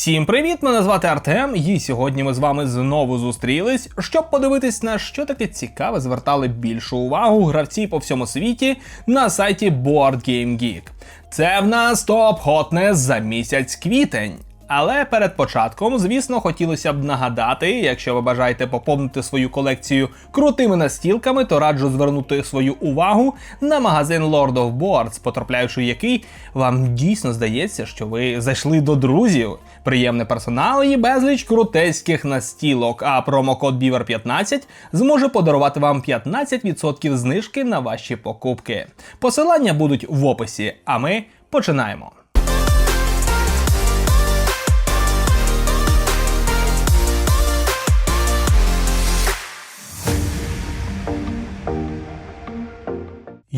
Всім привіт! Мене звати Артем, і сьогодні ми з вами знову зустрілись, щоб подивитись на що таке цікаве звертали більшу увагу гравці по всьому світі на сайті Board Game Geek. Це в нас топ хотне за місяць квітень. Але перед початком, звісно, хотілося б нагадати, якщо ви бажаєте поповнити свою колекцію крутими настілками, то раджу звернути свою увагу на магазин Lord of Boards, потрапляючи в який вам дійсно здається, що ви зайшли до друзів. Приємний персонал і безліч крутецьких настілок. А промокод BEAVER15 зможе подарувати вам 15% знижки на ваші покупки. Посилання будуть в описі, а ми починаємо.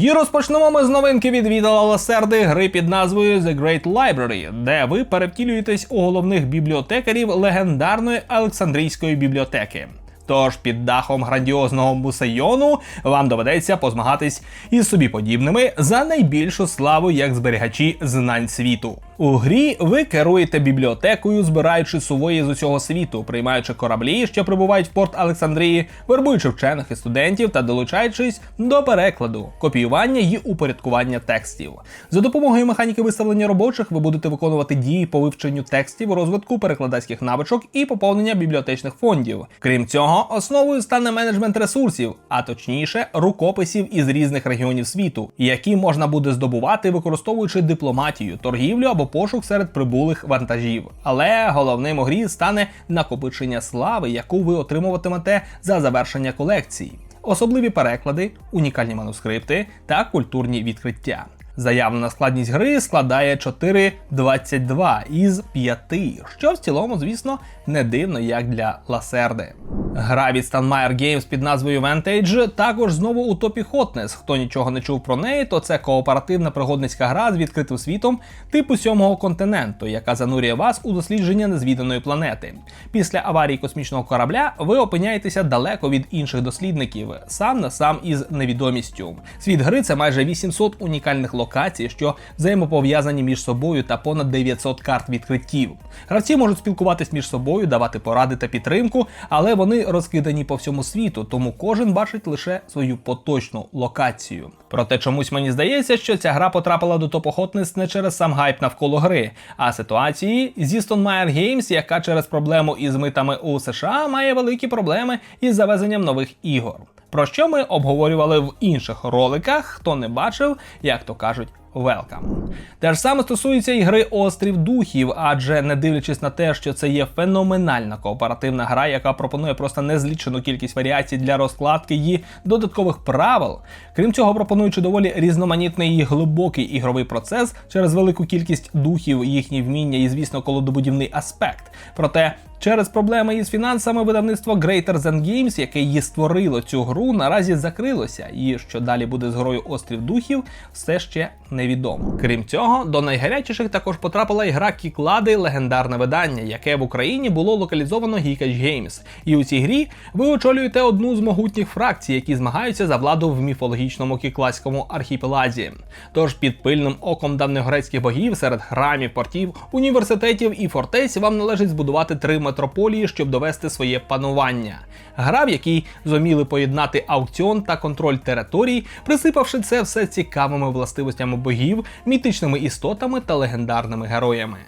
І розпочнемо ми з новинки від Відала Ласерди гри під назвою The Great Library, де ви перевтілюєтесь у головних бібліотекарів легендарної Олександрійської бібліотеки. Тож під дахом грандіозного мусейону вам доведеться позмагатись із собі подібними за найбільшу славу як зберігачі знань світу. У грі ви керуєте бібліотекою, збираючи сувої з усього світу, приймаючи кораблі, що прибувають в порт Олександрії, вербуючи вчених і студентів та долучаючись до перекладу, копіювання і упорядкування текстів. За допомогою механіки виставлення робочих ви будете виконувати дії по вивченню текстів, розвитку перекладацьких навичок і поповнення бібліотечних фондів. Крім цього, основою стане менеджмент ресурсів, а точніше, рукописів із різних регіонів світу, які можна буде здобувати, використовуючи дипломатію, торгівлю або пошук серед прибулих вантажів. Але головним у грі стане накопичення слави, яку ви отримуватимете за завершення колекції. Особливі переклади, унікальні манускрипти та культурні відкриття. Заявлена складність гри складає 4,22 із 5, що в цілому, звісно, не дивно як для ласерди. Гра від Stanmeyer Games під назвою Vantage також знову у топі Hotness. Хто нічого не чув про неї, то це кооперативна пригодницька гра з відкритим світом типу сьомого континенту, яка занурює вас у дослідження незвіданої планети. Після аварії космічного корабля ви опиняєтеся далеко від інших дослідників, сам на сам із невідомістю. Світ гри це майже 800 унікальних локацій, що взаємопов'язані між собою та понад 900 карт відкриттів. Гравці можуть спілкуватись між собою, давати поради та підтримку, але вони розкидані по всьому світу, тому кожен бачить лише свою поточну локацію. Проте чомусь мені здається, що ця гра потрапила до топ-охотниць не через сам гайп навколо гри, а ситуації зі Stonemaier Games, яка через проблему із митами у США має великі проблеми із завезенням нових ігор. Про що ми обговорювали в інших роликах, хто не бачив, як то кажуть, welcome. Те ж саме стосується і гри Острів Духів, адже не дивлячись на те, що це є феноменальна кооперативна гра, яка пропонує просто незлічену кількість варіацій для розкладки її додаткових правил. Крім цього, пропонуючи доволі різноманітний і глибокий ігровий процес через велику кількість духів, їхні вміння і, звісно, колодобудівний аспект. Проте Через проблеми із фінансами видавництво Greater Than Games, яке її створило цю гру, наразі закрилося, і що далі буде з грою Острів Духів, все ще невідомо. Крім цього, до найгарячіших також потрапила і гра Кіклади легендарне видання, яке в Україні було локалізовано Geekage Games. І у цій грі ви очолюєте одну з могутніх фракцій, які змагаються за владу в міфологічному кіклаському архіпелазі. Тож під пильним оком давньогрецьких богів серед храмів, портів, університетів і фортець вам належить збудувати три метрополії, щоб довести своє панування. Гра, в якій зуміли поєднати аукціон та контроль територій, присипавши це все цікавими властивостями богів, мітичними істотами та легендарними героями.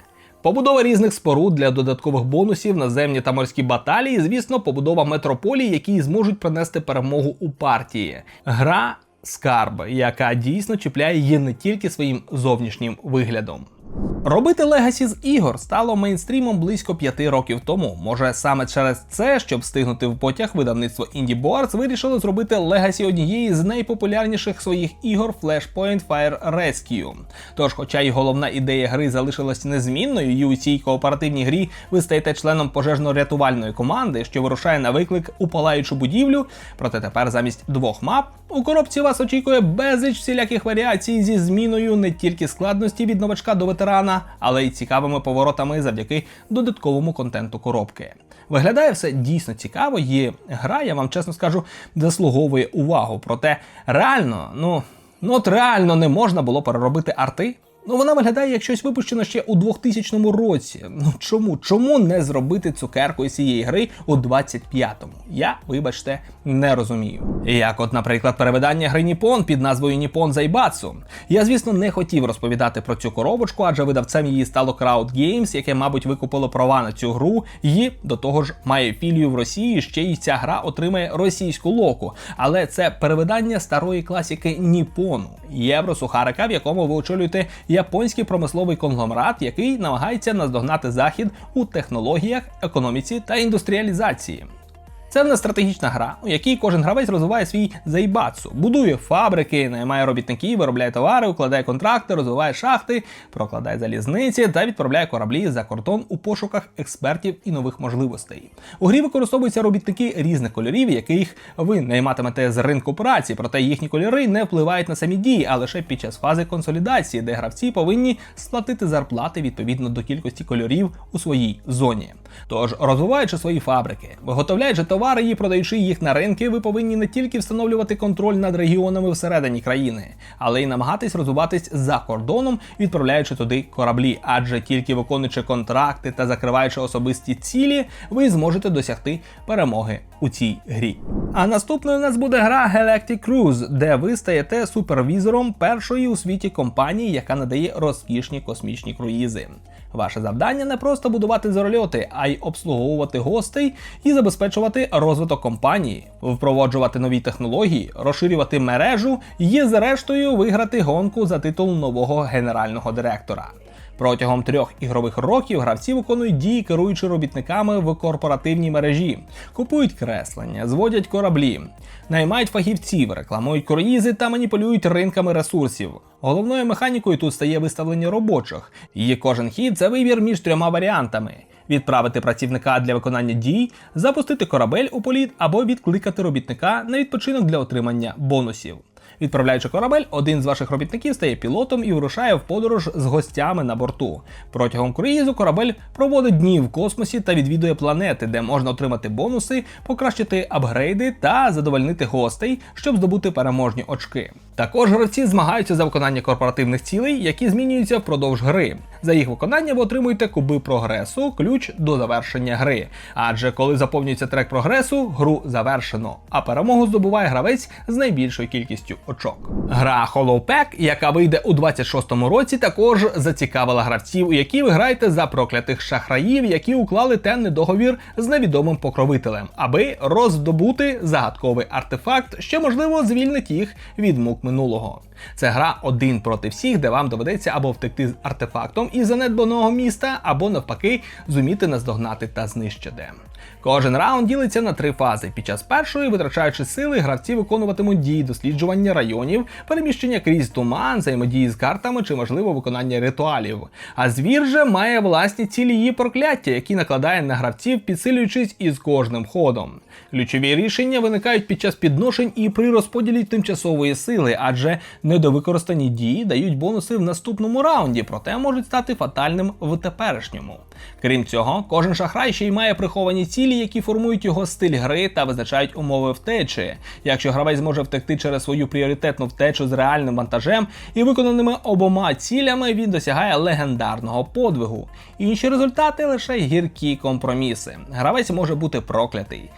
Побудова різних споруд для додаткових бонусів, наземні та морські баталії, звісно, побудова метрополій, які зможуть принести перемогу у партії. Гра скарб, яка дійсно чіпляє її не тільки своїм зовнішнім виглядом. Робити легасі з ігор стало мейнстрімом близько п'яти років тому. Може саме через це, щоб встигнути в потяг, видавництво Indie Boards вирішило зробити легасі однієї з найпопулярніших своїх ігор Flashpoint Fire Rescue. Тож, хоча й головна ідея гри залишилась незмінною, і у цій кооперативній грі ви стаєте членом пожежно-рятувальної команди, що вирушає на виклик у палаючу будівлю. Проте тепер замість двох мап у коробці вас очікує безліч всіляких варіацій зі зміною не тільки складності від новачка до ветерана, але й цікавими поворотами завдяки додатковому контенту коробки. Виглядає все дійсно цікаво, і гра, я вам чесно скажу, заслуговує увагу. Проте реально, ну, ну от реально не можна було переробити арти Ну вона виглядає як щось випущено ще у 2000 році. Ну чому? Чому не зробити цукерку із цієї гри у 25-му? Я, вибачте, не розумію. Як, от, наприклад, перевидання гри Ніпон під назвою Ніпон Зайбацу. Я, звісно, не хотів розповідати про цю коробочку, адже видавцем її стало Crowd Games, яке, мабуть, викупило права на цю гру, і до того ж має філію в Росії. Ще й ця гра отримає російську локу. Але це перевидання старої класіки Ніпону, євросухарика, в якому ви очолюєте японський промисловий конгломерат, який намагається наздогнати захід у технологіях, економіці та індустріалізації. Це в нас стратегічна гра, у якій кожен гравець розвиває свій зайбацу, будує фабрики, наймає робітників, виробляє товари, укладає контракти, розвиває шахти, прокладає залізниці та відправляє кораблі за кордон у пошуках експертів і нових можливостей. У грі використовуються робітники різних кольорів, яких ви найматимете з ринку праці, проте їхні кольори не впливають на самі дії, а лише під час фази консолідації, де гравці повинні сплатити зарплати відповідно до кількості кольорів у своїй зоні. Тож, розвиваючи свої фабрики, виготовляючи товари і продаючи їх на ринки, ви повинні не тільки встановлювати контроль над регіонами всередині країни, але й намагатись розвиватись за кордоном, відправляючи туди кораблі. Адже тільки виконуючи контракти та закриваючи особисті цілі, ви зможете досягти перемоги у цій грі. А наступною у нас буде гра Galactic Cruise, де ви стаєте супервізором першої у світі компанії, яка надає розкішні космічні круїзи. Ваше завдання не просто будувати зорольоти, а й обслуговувати гостей і забезпечувати розвиток компанії, впроваджувати нові технології, розширювати мережу і, зрештою, виграти гонку за титул нового генерального директора. Протягом трьох ігрових років гравці виконують дії, керуючи робітниками в корпоративній мережі, купують креслення, зводять кораблі, наймають фахівців, рекламують круїзи та маніпулюють ринками ресурсів. Головною механікою тут стає виставлення робочих. Її кожен хід це вибір між трьома варіантами: відправити працівника для виконання дій, запустити корабель у політ або відкликати робітника на відпочинок для отримання бонусів. Відправляючи корабель, один з ваших робітників стає пілотом і вирушає в подорож з гостями на борту. Протягом круїзу корабель проводить дні в космосі та відвідує планети, де можна отримати бонуси, покращити апгрейди та задовольнити гостей, щоб здобути переможні очки. Також гравці змагаються за виконання корпоративних цілей, які змінюються впродовж гри. За їх виконання ви отримуєте куби прогресу, ключ до завершення гри. Адже коли заповнюється трек прогресу, гру завершено, а перемогу здобуває гравець з найбільшою кількістю очок. Гра Hollow Pack, яка вийде у 26-му році, також зацікавила гравців, у які ви граєте за проклятих шахраїв, які уклали темний договір з невідомим покровителем, аби роздобути загадковий артефакт, що можливо звільнить їх від мук минулого. Це гра один проти всіх, де вам доведеться або втекти з артефактом із занедбаного міста, або навпаки зуміти наздогнати та знищити. Кожен раунд ділиться на три фази. Під час першої, витрачаючи сили, гравці виконуватимуть дії досліджування районів, переміщення крізь туман, взаємодії з картами чи, можливо, виконання ритуалів. А звір же має власні цілі її прокляття, які накладає на гравців, підсилюючись із кожним ходом. Ключові рішення виникають під час підношень і при розподілі тимчасової сили, адже недовикористані дії дають бонуси в наступному раунді, проте можуть стати фатальним в теперішньому. Крім цього, кожен шахрай ще й має приховані цілі, які формують його стиль гри та визначають умови втечі. Якщо гравець зможе втекти через свою пріоритетну втечу з реальним вантажем і виконаними обома цілями, він досягає легендарного подвигу. Інші результати лише гіркі компроміси. Гравець може бути проклятий,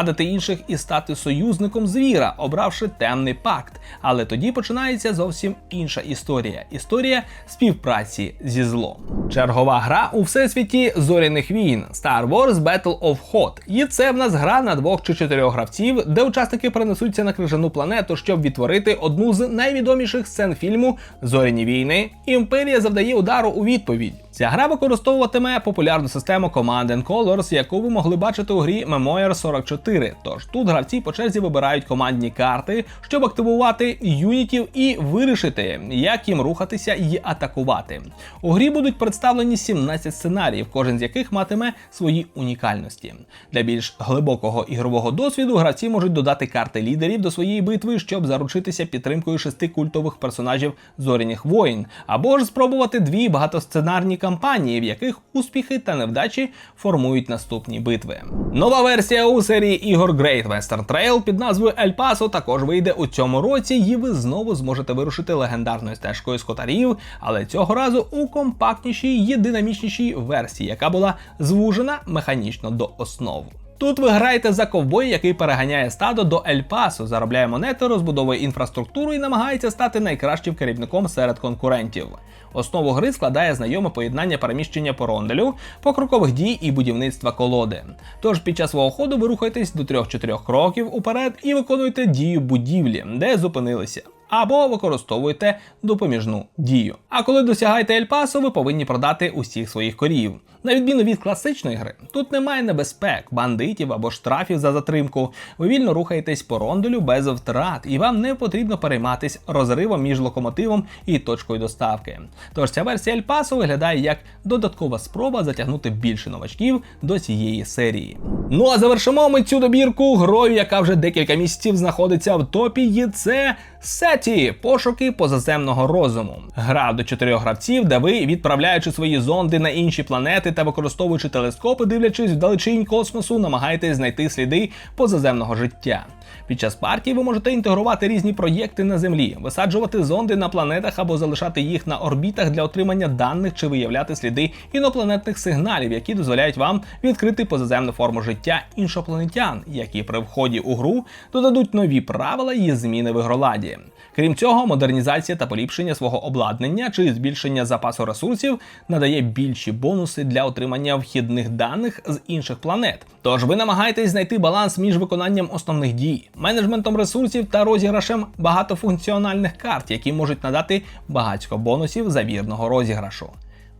зрадити інших і стати союзником звіра, обравши темний пакт. Але тоді починається зовсім інша історія історія співпраці зі злом. Чергова гра у всесвіті зоряних війн Star Wars Battle of Hoth. І це в нас гра на двох чи чотирьох гравців, де учасники перенесуться на крижану планету, щоб відтворити одну з найвідоміших сцен фільму Зоряні війни. Імперія завдає удару у відповідь. Ця гра використовуватиме популярну систему Command and Colors, яку ви могли бачити у грі Memoir 44. Тож тут гравці по черзі вибирають командні карти, щоб активувати юнітів і вирішити, як їм рухатися і атакувати. У грі будуть представлені 17 сценаріїв, кожен з яких матиме свої унікальності. Для більш глибокого ігрового досвіду гравці можуть додати карти лідерів до своєї битви, щоб заручитися підтримкою шести культових персонажів зоряних воїн, або ж спробувати дві багатосценарні кампанії, в яких успіхи та невдачі формують наступні битви. Нова версія у серії ігор Great Western Trail під назвою El Paso також вийде у цьому році, і ви знову зможете вирушити легендарною стежкою скотарів, але цього разу у компактнішій і динамічнішій версії, яка була звужена механічно до основ. Тут ви граєте за ковбой, який переганяє стадо до Ель-Пасо, заробляє монети, розбудовує інфраструктуру і намагається стати найкращим керівником серед конкурентів. Основу гри складає знайоме поєднання переміщення по ронделю, покрокових дій і будівництва колоди. Тож під час свого ходу ви рухаєтесь до 3-4 кроків уперед і виконуєте дію будівлі, де зупинилися. Або використовуєте допоміжну дію. А коли досягаєте Ельпасу, ви повинні продати усіх своїх корів. На відміну від класичної гри, тут немає небезпек, бандитів або штрафів за затримку. Ви вільно рухаєтесь по рондолю без втрат, і вам не потрібно перейматись розривом між локомотивом і точкою доставки. Тож ця версія Ельпасу виглядає як додаткова спроба затягнути більше новачків до цієї серії. Ну а завершимо ми цю добірку грою, яка вже декілька місяців знаходиться в топі. І це Сеті пошуки позаземного розуму. Гра до чотирьох гравців, де ви, відправляючи свої зонди на інші планети та використовуючи телескопи, дивлячись вдалечінь космосу, намагаєтесь знайти сліди позаземного життя. Під час партії ви можете інтегрувати різні проєкти на землі, висаджувати зонди на планетах або залишати їх на орбітах для отримання даних чи виявляти сліди інопланетних сигналів, які дозволяють вам відкрити позаземну форму життя іншопланетян, які при вході у гру додадуть нові правила і зміни в ігроладі. Крім цього, модернізація та поліпшення свого обладнання чи збільшення запасу ресурсів надає більші бонуси для отримання вхідних даних з інших планет. Тож ви намагаєтесь знайти баланс між виконанням основних дій, менеджментом ресурсів та розіграшем багатофункціональних карт, які можуть надати багатько бонусів за вірного розіграшу.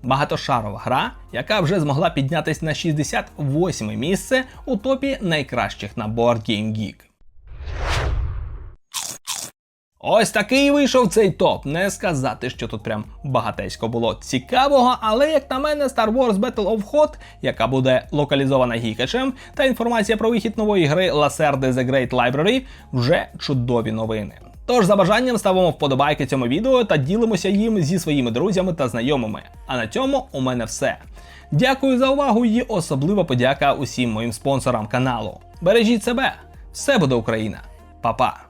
Багатошарова гра, яка вже змогла піднятись на 68 місце у топі найкращих на Board Game Geek. Ось такий вийшов цей топ. Не сказати, що тут прям багатесько було цікавого, але як на мене, Star Wars Battle of Hoth, яка буде локалізована гікачем, та інформація про вихід нової гри Lacerda The Great Library вже чудові новини. Тож за бажанням ставимо вподобайки цьому відео та ділимося їм зі своїми друзями та знайомими. А на цьому у мене все. Дякую за увагу і особлива подяка усім моїм спонсорам каналу. Бережіть себе! Все буде Україна! Па-па!